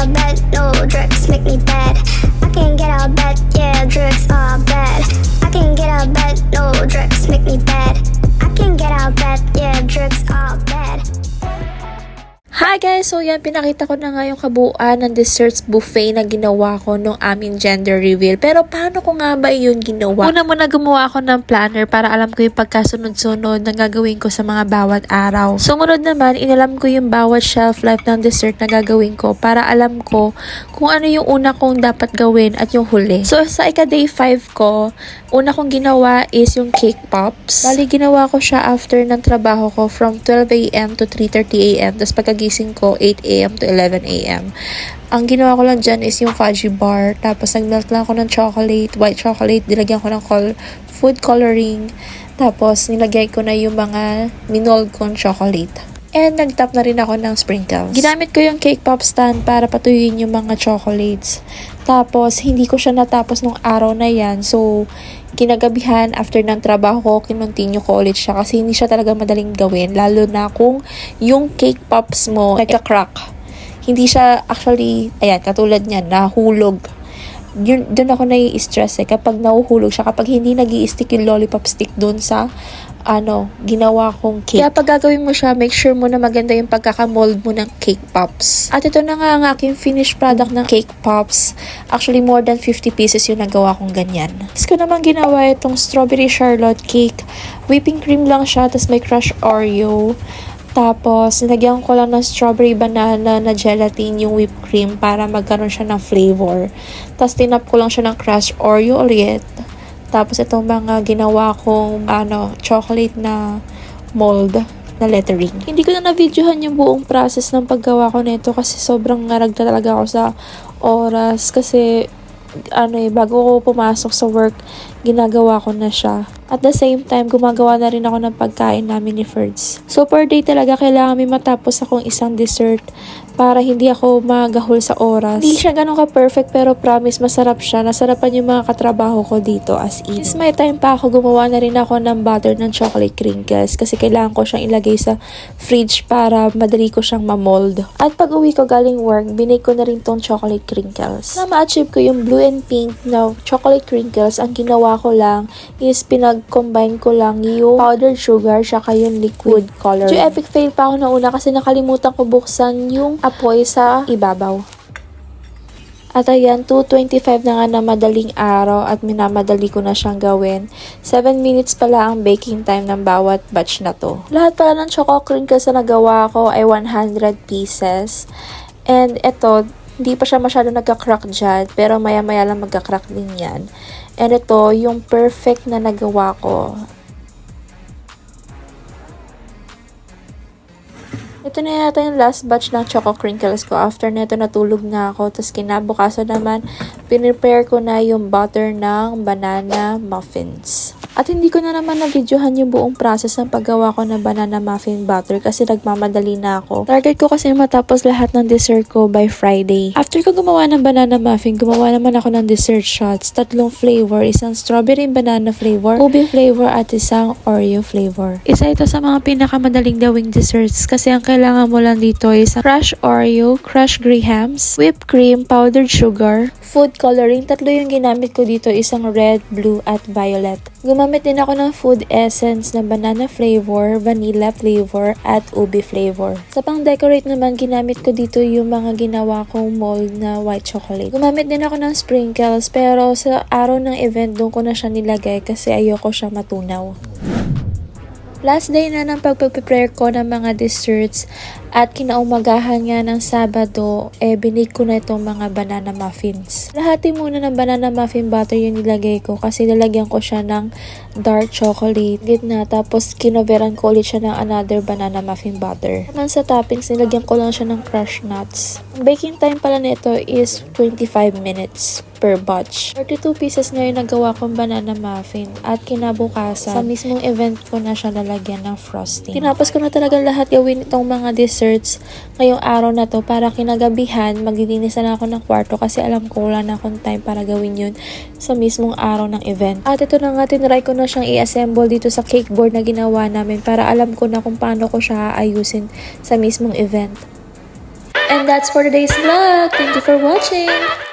out of bed, no drugs make me bad. I can't get out of bed, So yan, pinakita ko na nga yung kabuuan ng desserts buffet na ginawa ko nung aming gender reveal. Pero paano ko nga ba yun ginawa? Una muna gumawa ako ng planner para alam ko yung pagkasunod-sunod na gagawin ko sa mga bawat araw. Sumunod naman, inalam ko yung bawat shelf life ng dessert na gagawin ko para alam ko kung ano yung una kong dapat gawin at yung huli. So sa ika-day 5 ko, una kong ginawa is yung cake pops. Bali, ginawa ko siya after ng trabaho ko from 12am to 3.30am. Tapos pagkagising ko, 8am to 11am. Ang ginawa ko lang dyan is yung fudgy bar. Tapos nagmelt lang ako ng chocolate, white chocolate. Dilagyan ko ng col food coloring. Tapos nilagay ko na yung mga minold kong chocolate. And nagtap na rin ako ng sprinkles. Ginamit ko yung cake pop stand para patuyuin yung mga chocolates. Tapos, hindi ko siya natapos nung araw na yan. So, kinagabihan after ng trabaho ko, kinontinue ko ulit siya kasi hindi siya talaga madaling gawin. Lalo na kung yung cake pops mo nagka-crack. Hindi siya actually, ayan, katulad niyan, nahulog yun, doon ako nai-stress eh, kapag nahuhulog siya, kapag hindi nag stick yung lollipop stick doon sa, ano, ginawa kong cake. Kaya pag gagawin mo siya, make sure mo na maganda yung pagkakamold mo ng cake pops. At ito na nga ang aking finished product ng cake pops. Actually, more than 50 pieces yung nagawa kong ganyan. Tapos ko naman ginawa itong strawberry charlotte cake. Whipping cream lang siya, tapos may crushed Oreo. Tapos, nilagyan ko lang ng strawberry banana na gelatin yung whipped cream para magkaroon siya ng flavor. Tapos, tinap ko lang siya ng crushed Oreo ulit. Tapos, itong mga ginawa kong ano, chocolate na mold na lettering. Hindi ko na na-videohan yung buong process ng paggawa ko nito kasi sobrang ngarag talaga ako sa oras kasi ano eh, bago ko pumasok sa work, ginagawa ko na siya. At the same time, gumagawa na rin ako ng pagkain namin ni Ferds. So per day talaga kailangan may matapos akong isang dessert para hindi ako magahol sa oras. Hindi siya ganun ka-perfect pero promise masarap siya. Nasarapan yung mga katrabaho ko dito as in. Since may time pa ako, gumawa na rin ako ng butter ng chocolate crinkles kasi kailangan ko siyang ilagay sa fridge para madali ko siyang mamold. At pag uwi ko galing work, binake ko na rin tong chocolate crinkles. Na ma-achieve ko yung blue and pink na chocolate crinkles, ang ginawa ko lang is pinag-combine ko lang yung powdered sugar saka yung liquid color. Medyo epic fail pa ako na una kasi nakalimutan ko buksan yung apoy sa ibabaw. At ayan, 2.25 na nga na madaling araw at minamadali ko na siyang gawin. 7 minutes pala ang baking time ng bawat batch na to. Lahat pala ng choco crinkles na nagawa ko ay 100 pieces. And ito, hindi pa siya masyado nagka-crack dyan, pero maya-maya lang magka-crack din yan. And ito, yung perfect na nagawa ko. Ito na yata yung last batch ng Choco Crinkles ko. After neto natulog na ako. Tapos kinabukasan naman, pinrepare ko na yung butter ng banana muffins. At hindi ko na naman na-videohan yung buong process ng paggawa ko ng banana muffin butter kasi nagmamadali na ako. Target ko kasi matapos lahat ng dessert ko by Friday. After ko gumawa ng banana muffin, gumawa naman ako ng dessert shots. Tatlong flavor, isang strawberry banana flavor, ube flavor at isang Oreo flavor. Isa ito sa mga pinakamadaling gawing desserts kasi ang kailangan mo lang dito is crushed Oreo, crushed grahams, whipped cream, powdered sugar, food coloring. Tatlo yung ginamit ko dito, isang red, blue, at violet. Gumamit din ako ng food essence na banana flavor, vanilla flavor, at ube flavor. Sa pang-decorate naman, ginamit ko dito yung mga ginawa kong mold na white chocolate. Gumamit din ako ng sprinkles, pero sa araw ng event, doon ko na siya nilagay kasi ayoko siya matunaw. Last day na ng pagpe-prepare ko ng mga desserts at kinaumagahan nga ng Sabado, eh binake ko na itong mga banana muffins. Lahati muna ng banana muffin butter yung nilagay ko kasi lalagyan ko siya ng dark chocolate gitna tapos kinoveran ko ulit siya ng another banana muffin butter. Naman sa toppings, nilagyan ko lang siya ng crushed nuts. Baking time pala nito is 25 minutes per batch. 32 pieces na yung nagawa kong banana muffin at kinabukasan, sa mismong event ko na siya lalagyan ng frosting. Tinapos ko na talaga lahat gawin itong mga desserts ngayong araw na to para kinagabihan, maglilinis na ako ng kwarto kasi alam ko wala na akong time para gawin yun sa mismong araw ng event. At ito na nga, tinry ko na siyang i-assemble dito sa cake board na ginawa namin para alam ko na kung paano ko siya aayusin sa mismong event. And that's for today's vlog. Thank you for watching.